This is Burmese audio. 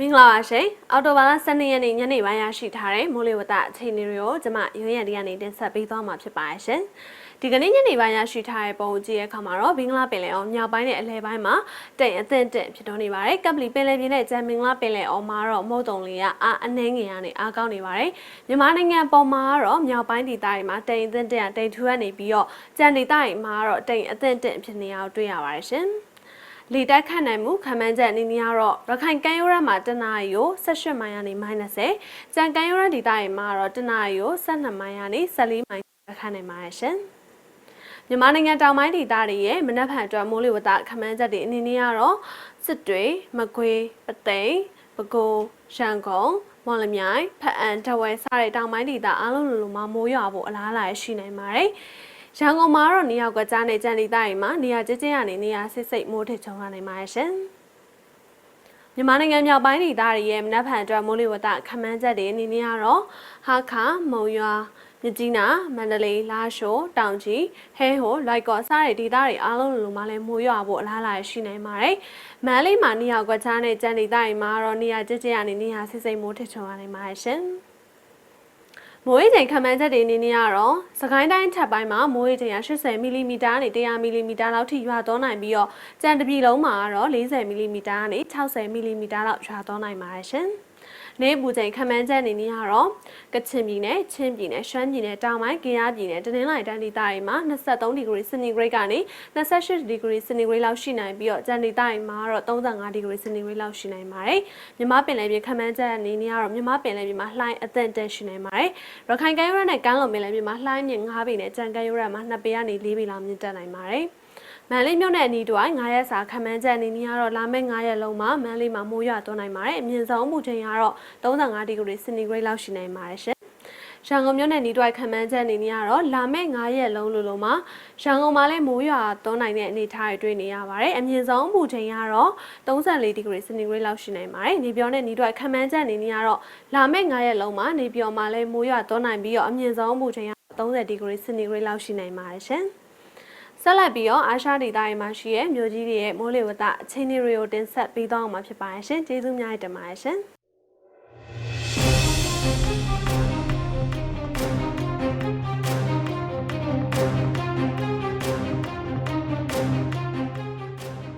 မင်္ဂလာပါရှင်အော်တိုဘာလ12ရက်နေ့ညနေပိုင်းရရှိထားတဲ့မိုးလေဝသအခြေအနေတွေကိုကျွန်မရွေးရတဲ့ကနေတင်ဆက်ပေးသွားမှာဖြစ်ပါတယ်ရှင်ဒီကနေ့ညနေပိုင်းရရှိထားတဲ့ပုံကြည့်ရခါမှာတော့ဘင်္ဂလားပင်လယ်အော်မြောက်ပိုင်းနဲ့အလယ်ပိုင်းမှာတိမ်အသင့်တင့်ဖြစ်တော်နေပါတယ်ကပ်ပလီပင်လယ်ပြင်နဲ့ဂျမ်မင်္ဂလာပင်လယ်အော်မှာတော့မုတ်တုံလေးကအာအနှဲငယ်ရနေအားကောင်းနေပါတယ်မြန်မာနိုင်ငံပေါ်မှာကတော့မြောက်ပိုင်းဒေသတွေမှာတိမ်အသင့်တင့်တိမ်ထူရနေပြီးတော့ကြံဒေသတွေမှာတော့တိမ်အသင့်တင့်ဖြစ်နေအောင်တွေ့ရပါတယ်ရှင် လေတိုက်ခတ်နိုင်မှုခံမှန်းချက်အနေနဲ့ကတော့ရခိုင်ကမ်းရိုးတန်းမှာတနအီကို18မိုင်ကနေ -30 ကြံကမ်းရိုးတန်းဒေသတွေမှာတော့တနအီကို12မိုင်ကနေ14မိုင်ခန့်နိုင်ပါတယ်ရှင်မြန်မာနိုင်ငံတောင်ပိုင်းဒေသတွေရဲ့မနက်ဖြန်အတွက်မိုးလေဝသခန့်မှန်းချက်တွေအနေနဲ့ကတော့စစ်တွေမကွေးပသိမ်ပဲခူးရန်ကုန်မော်လမြိုင်ဖအံတဝဲစတဲ့တောင်ပိုင်းဒေသအားလုံးလိုလိုမှာမိုးရွာဖို့အလားအလာရှိနိုင်ပါတယ် ရန်ကုန်မှာတော့နေရာကွက်ကြားနဲ့ကြံဒေသတွေမှာနေရာကျကျရနေနေရာဆစ်စိတ်မိုးထစ်ချုံရနိုင်ပါတယ်ရှင်မြန်မာနိုင်ငံမြောက်ပိုင်းဒေသတွေရဲ့မနက်ဖြန်အတွက်မိုးလေဝသခန့်မှန်းချက်တွေအနေနဲ့ကတော့ဟာခါမုံရွာမြကြီးနာမန္တလေးလာရှိုးတောင်ကြီးဟဲဟိုလိုက်ကော့စတဲ့ဒေသတွေအားလုံးလိုလိုမှာလည်းမိုးရွာဖို့အလားအလာရှိနိုင်ပါတယ်။မန္တလေးမှာနေရာကွက်ချားနဲ့ကြံဒေသတွေမှာတော့နေရာကျကျရနေနေရာဆစ်စိတ်မိုးထစ်ချုံရနိုင်ပါတယ်ရှင်။ မိုးရေချိန်ခန့်မှန်းချက်တွေအနေနဲ့ကတော့စကိုင်းတိုင်းထပ်ပိုင်းမှာမိုးရေချိန်က80မီလီမီတာနဲ့100မီလီမီတာလောက်ထိရွာသွန်းနိုင်ပြီးတော့ကြံတပြည်လုံးမှာကတော့40မီလီမီတာနဲ့60မီလီမီတာလောက်ရွာသွန်းနိုင်ပါတယ်ရှင်။ နေပူချိန်ခန့်မှန်းချက်အနေနဲ့ကတော့ကချင်ပြည်နယ်၊ချင်းပြည်နယ်၊ရှမ်းပြည်နယ်တောင်ပိုင်း၊ကယားပြည်နယ်၊တနင်္လာရီတိုင်းဒေသတွေမှာ23ဒီဂရီစင်တီဂရိတ်ကနေ28ဒီဂရီစင်တီဂရိတ်လောက်ရှိနိုင်ပြီးတော့ကြံဒေသတွေမှာတော့35ဒီဂရီစင်တီဂရိတ်လောက်ရှိနိုင်ပါတယ်။မြမပင်လယ်ပြင်ခန့်မှန်းချက်အနေနဲ့ကတော့မြမပင်လယ်ပြင်မှာလှိုင်းအသင့်တက်ရှိနိုင်ပါတယ်။ရခိုင်ကမ်းရိုးတန်းနဲ့ကမ်းလွန်ပင်လယ်ပြင်မှာလှိုင်းမြင့်5ပေနဲ့ကြံကမ်းရိုးတန်းမှာ2ပေကနေ4ပေလောက်မြင့်တက်နိုင်ပါတယ်။ မန်လေးမြို့နယ်အနီးတွိုင်း9ရက်စာခန့်မှန်းချက်အနေနဲ့ကတော့လာမယ့်9ရက်လုံးမှာမန်လေးမှာမိုးရွာသွန်းနိုင်ပါတယ်။အမြင့်ဆုံးမူချိန်ကတော့35ဒီဂရီစင်တီဂရိတ်လောက်ရှိနိုင်ပါတယ်ရှင်။ရန်ကုန်မြို့နယ်နီးတွိုက်ခန့်မှန်းချက်အနေနဲ့ကတော့လာမယ့်9ရက်လုံးလိုလိုမှာရန်ကုန်မှာလည်းမိုးရွာသွန်းနိုင်တဲ့အနေအထားတွေတွေ့နေရပါတယ်။အမြင့်ဆုံးမူချိန်ကတော့34ဒီဂရီစင်တီဂရိတ်လောက်ရှိနိုင်ပါတယ်။နေပြောနဲ့နီးတွိုက်ခန့်မှန်းချက်အနေနဲ့ကတော့လာမယ့်9ရက်လုံးမှာနေပြောမှာလည်းမိုးရွာသွန်းနိုင်ပြီးတော့အမြင့်ဆုံးမူချိန်က30ဒီဂရီစင်တီဂရိတ်လောက်ရှိနိုင်ပါတယ်ရှင်။ ဆက်လက်ပြီးတော့အာရှဒေသတွေမှာရှိတဲ့မြို့ကြီးတွေရဲ့မိုးလေဝသအခြေအနေတွေကိုတင်ဆက်ပေးသွားအောင်မှာဖြစ်ပါရှင်ကျေးဇူးများတင်ပါတယ်ရှင်